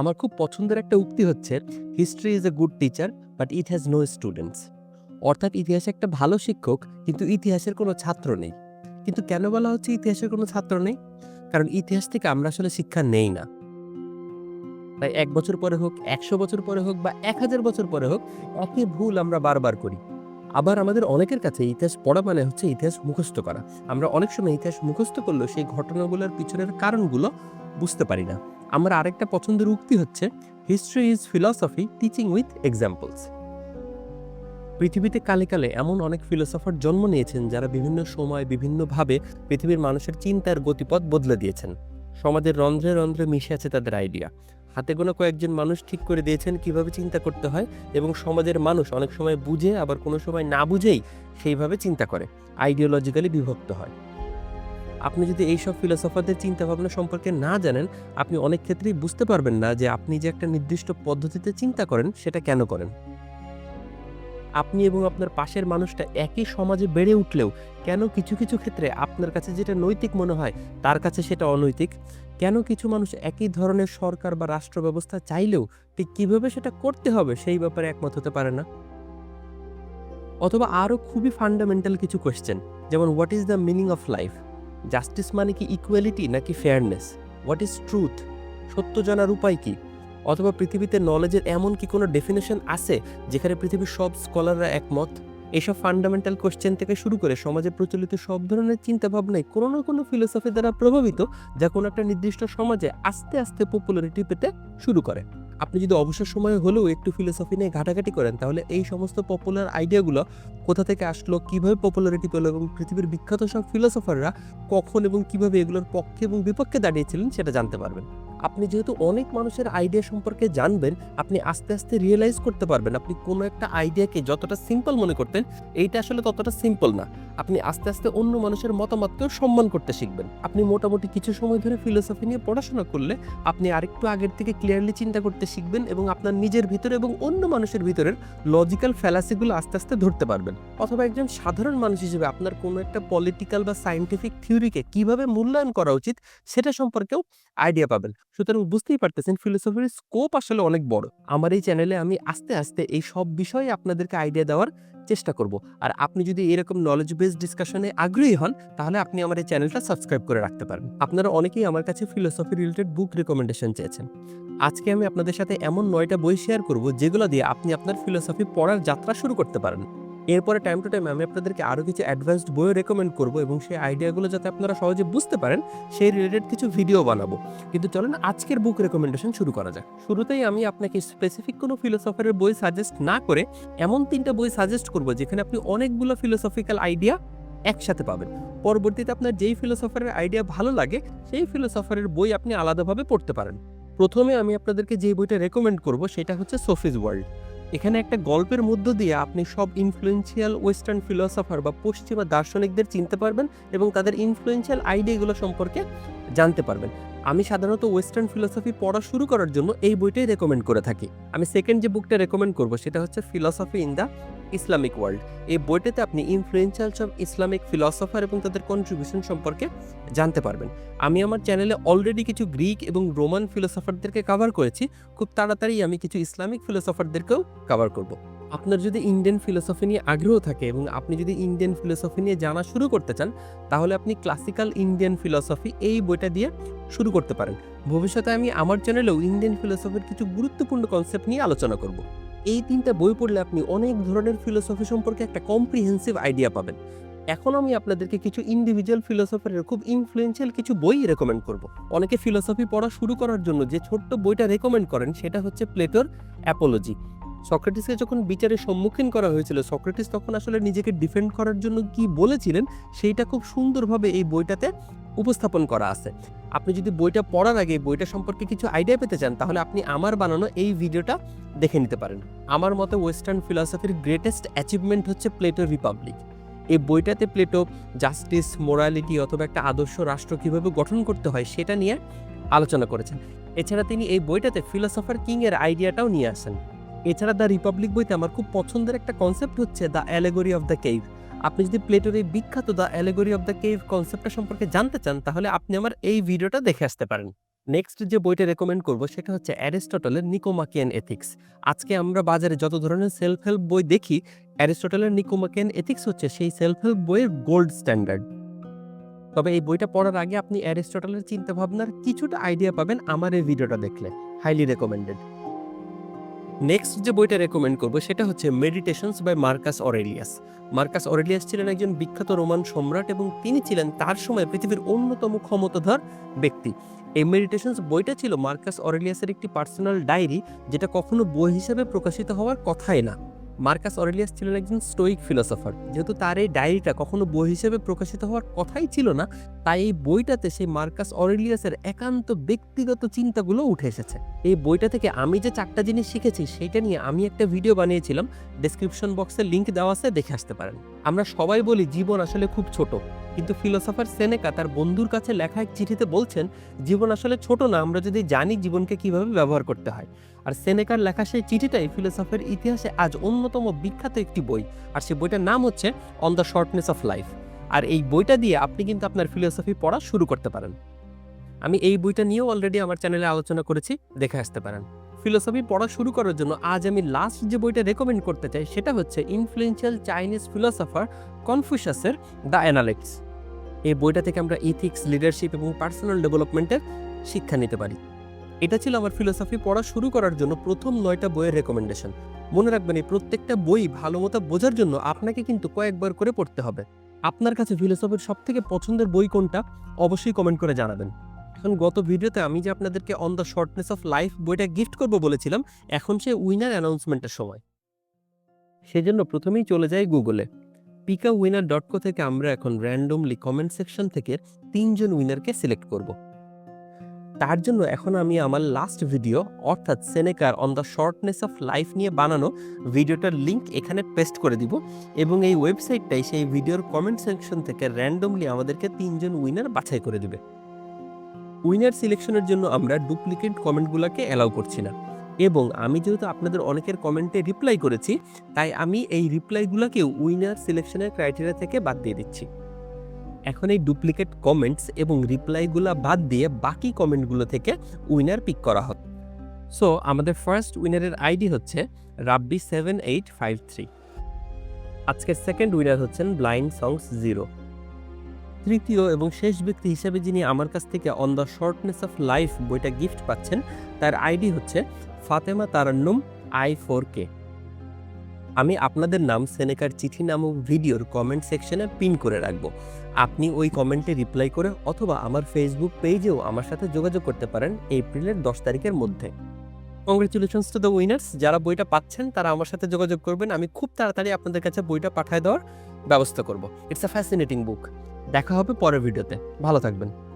আমার খুব পছন্দের একটা উক্তি হচ্ছে history is a good teacher but it has no students অর্থাৎ ইতিহাসে একটা ভালো শিক্ষক, কিন্তু ইতিহাসের কোনো ছাত্র নেই। কিন্তু কেন বলা হচ্ছে ইতিহাসের কোনো ছাত্র নেই? কারণ ইতিহাস থেকে আমরা আসলে শিক্ষা নেই না। তাই এক বছর পরে হোক, একশো বছর পরে হোক, বা এক হাজার বছর পরে হোক একই ভুল আমরা বারবার করি। আবার আমাদের অনেকের কাছে ইতিহাস পড়া মানে হচ্ছে ইতিহাস মুখস্থ করা। আমরা অনেক সময় ইতিহাস মুখস্থ করলেও সেই ঘটনাগুলোর পিছনের কারণগুলো বুঝতে পারি না। আমার আরেকটা পছন্দের উক্তি হচ্ছে history is philosophy teaching with examples পৃথিবীতে কালে কালে এমন অনেক ফিলোসফার জন্ম নিয়েছেন যারা বিভিন্ন সময় বিভিন্নভাবে পৃথিবীর মানুষের চিন্তার গতিপথ বদলে দিয়েছেন। সমাজের রন্ধ্রে রন্ধ্রে মিশে আছে তাদের আইডিয়া হাতে গোনা কয়েকজন মানুষ ঠিক করে দিয়েছেন কীভাবে চিন্তা করতে হয় এবং সমাজের মানুষ অনেক সময় বুঝে, আবার কোনো সময় না বুঝেই সেইভাবে চিন্তা করে। আইডিওলজিক্যালি বিভক্ত হয়। আপনি যদি এইসব ফিলোসফারদের চিন্তাভাবনা সম্পর্কে না জানেন, আপনি অনেক ক্ষেত্রেই বুঝতে পারবেন না যে আপনি যে একটা নির্দিষ্ট পদ্ধতিতে চিন্তা করেন, সেটা কেন করেন। আপনি এবং আপনার পাশের মানুষটা একই সমাজে বেড়ে উঠলেও কেন কিছু কিছু ক্ষেত্রে আপনার কাছে যেটা নৈতিক মনে হয়, তার কাছে সেটা অনৈতিক? কেন কিছু মানুষ একই ধরনের সরকার বা রাষ্ট্র ব্যবস্থা চাইলেও ঠিক কীভাবে সেটা করতে হবে, সেই ব্যাপারে একমত হতে পারে না? অথবা আরও খুবই ফান্ডামেন্টাল কিছু কোয়েশ্চেন যেমন what is the meaning of life justice মানে কি ইকুয়ালিটি নাকি ফেয়ারনেস হোয়াট ইজ ট্রুথ সত্য জানার উপায় কি? অথবা পৃথিবীতে নলেজের এমন কি কোনো ডেফিনেশন আছে যেখানে পৃথিবীর সব স্কলাররা একমত? এইসব ফান্ডামেন্টাল কোশ্চেন থেকে শুরু করে সমাজে প্রচলিত সব ধরনের চিন্তাভাবনাই কোনো না কোনো ফিলোসফি দ্বারা প্রভাবিত যা কোনো একটা নির্দিষ্ট সমাজে আস্তে আস্তে পপুলারিটি পেতে শুরু করে। আপনি যদি অবসর সময় হলেও একটু ফিলোসফি নিয়ে ঘাটাঘাটি করেন, তাহলে এই সমস্ত পপুলার আইডিয়াগুলো কোথা থেকে আসলো, কীভাবে পপুলারিটি পেল এবং পৃথিবীর বিখ্যাত সব ফিলোসফাররা কখন এবং কীভাবে এগুলোর পক্ষে এবং বিপক্ষে দাঁড়িয়েছিলেন সেটা জানতে পারবেন। আপনি যেহেতু অনেক মানুষের আইডিয়া সম্পর্কে জানবেন, আপনি আস্তে আস্তে রিয়েলাইজ করতে পারবেন আপনি কোনো একটা আইডিয়াকে যতটা সিম্পল মনে করতেন, এইটা আসলে ততটা সিম্পল না। আপনি আস্তে আস্তে অন্য মানুষের মতামতকেও সম্মান করতে শিখবেন। আপনি মোটামুটি কিছু সময় ধরে ফিলোসফি নিয়ে পড়াশোনা করলে আপনি আরেকটু আগের থেকে ক্লিয়ারলি চিন্তা করতে শিখবেন এবং আপনার নিজের ভিতরে এবং অন্য মানুষের ভিতরের লজিক্যাল ফ্যালাসিগুলো আস্তে আস্তে ধরতে পারবেন। অথবা একজন সাধারণ মানুষ হিসেবে আপনার কোনো একটা পলিটিক্যাল বা সায়েন্টিফিক থিওরিকে কীভাবে মূল্যায়ন করা উচিত, সেটা সম্পর্কেও আইডিয়া পাবেন। সুতরাং বুঝতেই পারতেছেন ফিলোসফির স্কোপ আসলে অনেক বড়। আমার এই চ্যানেলে আমি আস্তে আস্তে এই সব বিষয়ে আপনাদেরকে আইডিয়া দেওয়ার চেষ্টা করব। আর আপনি যদি এরকম নলেজ বেসড ডিসকাশনে আগ্রহী হন, তাহলে আপনি আমার এই চ্যানেলটা সাবস্ক্রাইব করে রাখতে পারেন আপনারা অনেকেই আমার কাছে ফিলোসফি রিলেটেড বুক রেকমেন্ডেশন চেয়েছেন। আজকে আমি আপনাদের সাথে এমন নয়টা বই শেয়ার করব, যেগুলো দিয়ে আপনি আপনার ফিলোসফি পড়ার যাত্রা শুরু করতে পারেন। এরপরে টাইম টু টাইম আমি আপনাদেরকে আরও কিছু অ্যাডভান্সড বইও রেকমেন্ড করব এবং সেই আইডিয়াগুলো যাতে আপনারা সহজে বুঝতে পারেন, সেই রিলেটেড কিছু ভিডিও বানাবো। কিন্তু চলেন আজকের বুক রেকমেন্ডেশন শুরু করা যাক। শুরুতেই আমি আপনাকে স্পেসিফিক কোনো ফিলোসফারের বই সাজেস্ট না করে এমন তিনটা বই সাজেস্ট করব, যেখানে আপনি অনেকগুলো ফিলোসফিক্যাল আইডিয়া একসাথে পাবেন। পরবর্তীতে আপনার যেই ফিলোসফারের আইডিয়া ভালো লাগে, সেই ফিলোসফারের বই আপনি আলাদাভাবে পড়তে পারেন। প্রথমে আমি আপনাদেরকে যে বইটা রেকমেন্ড করব, সেটা হচ্ছে সোফিজ ওয়ার্ল্ড এখানে একটা গল্পের মধ্য দিয়ে আপনি সব ইনফ্লুয়েন্সিয়াল ওয়েস্টার্ন ফিলোসফার বা পশ্চিমা দার্শনিকদের চিনতে পারবেন এবং তাদের ইনফ্লুয়েন্সিয়াল আইডিয়াগুলো সম্পর্কে জানতে পারবেন। আমি সাধারণত ওয়েস্টার্ন ফিলোসফি পড়া শুরু করার জন্য এই বইটাই রেকমেন্ড করে থাকি। আমি সেকেন্ড যে বুকটা রেকমেন্ড করব সেটা হচ্ছে philosophy in the Islamic world. এই বইটাতে আপনি ইনফ্লুয়েন্সিয়াল সব ইসলামিক ফিলসফার এবং তাদের কন্ট্রিবিউশন সম্পর্কে জানতে পারবেন। আমি আমার চ্যানেলে অলরেডি কিছু গ্রিক এবং রোমান ফিলোসফারদেরকে কভার করেছি। খুব তাড়াতাড়ি আমি কিছু ইসলামিক ফিলোসফারদেরকেও কভার করব। আপনার যদি ইন্ডিয়ান ফিলোসফি নিয়ে আগ্রহ থাকে এবং আপনি যদি ইন্ডিয়ান ফিলোসফি নিয়ে জানা শুরু করতে চান, তাহলে আপনি ক্লাসিক্যাল ইন্ডিয়ান ফিলোসফি এই বইটা দিয়ে শুরু করতে পারেন। ভবিষ্যতে আমি আমার চ্যানেলেও ইন্ডিয়ান ফিলোসফির কিছু গুরুত্বপূর্ণ কনসেপ্ট নিয়ে আলোচনা করব। এই তিনটা বই পড়লে আপনি অনেক ধরনের ফিলোসফি সম্পর্কে একটা কম্প্রিহেন্সিভ আইডিয়া পাবেন। এখন আমি আপনাদেরকে কিছু ইন্ডিভিজুয়াল ফিলোসফারের খুব ইনফ্লুয়েন্সিয়াল কিছু বই রেকমেন্ড করব। অনেকে ফিলোসফি পড়া শুরু করার জন্য যে ছোট্ট বইটা রেকমেন্ড করেন, সেটা হচ্ছে প্লেটোর অ্যাপোলজি সক্রেটিসকে যখন বিচারের সম্মুখীন করা হয়েছিল, সক্রেটিস তখন আসলে নিজেকে ডিফেন্ড করার জন্য কি বলেছিলেন, সেইটা খুব সুন্দরভাবে এই বইটাতে উপস্থাপন করা আছে। আপনি যদি বইটা পড়ার আগে বইটা সম্পর্কে কিছু আইডিয়া পেতে চান, তাহলে আপনি আমার বানানো এই ভিডিওটা দেখে নিতে পারেন। আমার মতে ওয়েস্টার্ন ফিলসফির গ্রেটেস্ট অ্যাচিভমেন্ট হচ্ছে প্লেটোর রিপাবলিক এই বইটাতে প্লেটো জাস্টিস মোরালিটি অথবা একটা আদর্শ রাষ্ট্র কীভাবে গঠন করতে হয় সেটা নিয়ে আলোচনা করেছেন। এছাড়া তিনি এই বইটাতে ফিলসফার কিং এর আইডিয়াটাও নিয়ে আসেন। এছাড়া দ্য রিপাবলিক বইতে আমার খুব পছন্দের একটা কনসেপ্ট হচ্ছে the allegory of the cave আপনি যদি প্লেটোর এই বিখ্যাত the allegory of the cave কনসেপ্টটা সম্পর্কে জানতে চান, তাহলে আপনি আমার এই ভিডিওটা দেখে আসতে পারেন। নেক্সট যে বইটা রেকমেন্ড করব, সেটা হচ্ছে অ্যারিস্টটলের নিকোমাকিয়ান এথিক্স আজকে আমরা বাজারে যত ধরনের সেলফ হেল্প বই দেখি, অ্যারিস্টটলের নিকোমাকিয়ান এথিক্স হচ্ছে সেই সেলফ হেল্প বইয়ের গোল্ড স্ট্যান্ডার্ড তবে এই বইটা পড়ার আগে আপনি অ্যারিস্টটলের চিন্তাভাবনার কিছুটা আইডিয়া পাবেন আমার এই ভিডিওটা দেখলে। হাইলি রেকমেন্ডেড নেক্সট যে বইটা রেকমেন্ড করব, সেটা হচ্ছে meditations by Marcus Aurelius Marcus Aurelius ছিলেন একজন বিখ্যাত রোমান সম্রাট এবং তিনি ছিলেন তার সময় পৃথিবীর অন্যতম ক্ষমতাধর ব্যক্তি। এই মেডিটেশনস বইটা ছিল মার্কাস অরেলিয়াসের একটি পার্সোনাল ডায়েরি যেটা কখনো বই হিসেবে প্রকাশিত হওয়ার কথাই না। মার্কাস অরেলিয়াস ছিলেন একজন স্টোয়িক ফিলোসফার। যেহেতু তার এই ডায়েরিটা কখনো বই হিসেবে প্রকাশিত হওয়ার কথাই ছিল না, তাই এই বইটাতে সেই মার্কাস অরেলিয়াসের একান্ত ব্যক্তিগত চিন্তাগুলো উঠে এসেছে। এই বইটা থেকে আমি যে চারটা জিনিস শিখেছি সেটা নিয়ে আমি একটা ভিডিও বানিয়েছিলাম। ডেসক্রিপশন বক্সে লিঙ্ক দেওয়া আছে, দেখে আসতে পারেন। আমরা সবাই বলি জীবন আসলে খুব ছোট, কিন্তু ফিলোসফার সেনেকা তার বন্ধুর কাছে লেখা এক চিঠিতে বলছেন, জীবন আসলে ছোট না, আমরা যদি জানি জীবনকে কীভাবে ব্যবহার করতে হয়। আর সেনেকার লেখা সেই চিঠিটাই ফিলোসফের ইতিহাসে আজ অন্যতম বিখ্যাত একটি বই, আর সেই বইটার নাম হচ্ছে on the shortness of life আর এই বইটা দিয়ে আপনি কিন্তু আপনার ফিলোসফি পড়া শুরু করতে পারেন। আমি এই বইটা নিয়েও অলরেডি আমার চ্যানেলে আলোচনা করেছি, দেখে আসতে পারেন। ফিলোসফি পড়া শুরু করার জন্য আজ আমি লাস্ট যে বইটা রেকমেন্ড করতে চাই, সেটা হচ্ছে ইনফ্লুয়েন্সিয়াল চাইনিজ ফিলোসফার কনফুশাসের দ্য অ্যানালিক্স এই বইটা থেকে আমরা ইথিক্স লিডারশিপ এবং পার্সোনাল ডেভেলপমেন্টের শিক্ষা নিতে পারি। এটা ছিল আমার ফিলোসফি পড়া শুরু করার জন্য প্রথম নয়টা বইয়ের রেকমেন্ডেশন মনে রাখবেন এই প্রত্যেকটা বই ভালো মতো বোঝার জন্য আপনাকে কিন্তু কয়েকবার করে পড়তে হবে। আপনার কাছে ফিলোসফির সব থেকে পছন্দের বই কোনটা? অবশ্যই কমেন্ট করে জানাবেন। এখন গত ভিডিওতে আমি যে আপনাদেরকে on the shortness of life বইটা গিফট করব বলেছিলাম, এখন সে উইনার অ্যানাউন্সমেন্টের সময়। সেজন্য প্রথমেই চলে যাই গুগলে পিকা উইনার ডট কো থেকে আমরা এখন র্যান্ডমলি কমেন্ট সেকশন থেকে তিনজন উইনারকে সিলেক্ট করব। তার জন্য এখন আমি আমার লাস্ট ভিডিও অর্থাৎ সেনেকার on the shortness of life নিয়ে বানানো ভিডিওটার লিংক এখানে পেস্ট করে দিব এবং এই ওয়েবসাইটটাই সেই ভিডিওর কমেন্ট সেকশন থেকে র্যান্ডমলি আমাদেরকে তিনজন উইনার বাছাই করে দিবে। উইনার সিলেকশনের জন্য আমরা ডুপ্লিকেট কমেন্টগুলোকে অ্যালাউ করছি না। এবং আমি যেহেতু আপনাদের অনেকের কমেন্টে রিপ্লাই করেছি, তাই আমি এই রিপ্লাইগুলোকেও উইনার সিলেকশনের ক্রাইটেরিয়া থেকে বাদ দিয়ে দিচ্ছি। এখন এই ডুপ্লিকেট কমেন্টস এবং রিপ্লাইগুলো বাদ দিয়ে বাকি কমেন্টগুলো থেকে উইনার পিক করা হবে সো, আমাদের ফার্স্ট উইনারের আইডি হচ্ছে Rabbi seven eight five three. আজকের সেকেন্ড উইনার হচ্ছেন ব্লাইন্ড সংস জিরো। তৃতীয় এবং শেষ ব্যক্তি হিসেবে যিনি আমার কাছ থেকে on the shortness of life বইটা গিফট পাচ্ছেন, তার আইডি হচ্ছে Fatema Tarannum, I four K. আমি আপনাদের নাম সেনেকার চিঠি নামক ভিডিওর কমেন্ট সেকশনে পিন করে রাখব। আপনি ওই কমেন্টে রিপ্লাই করে অথবা আমার ফেসবুক পেজেও আমার সাথে যোগাযোগ করতে পারেন এপ্রিলের দশ তারিখের মধ্যে। কংগ্রেচুলেশনস টু দ্য উইনার্স যারা বইটা পাচ্ছেন, তারা আমার সাথে যোগাযোগ করবেন। আমি খুব তাড়াতাড়ি আপনাদের কাছে বইটা পাঠায় দেওয়ার ব্যবস্থা করব। ইটস আ ফ্যাসিনেটিং বুক দেখা হবে পরের ভিডিওতে। ভালো থাকবেন।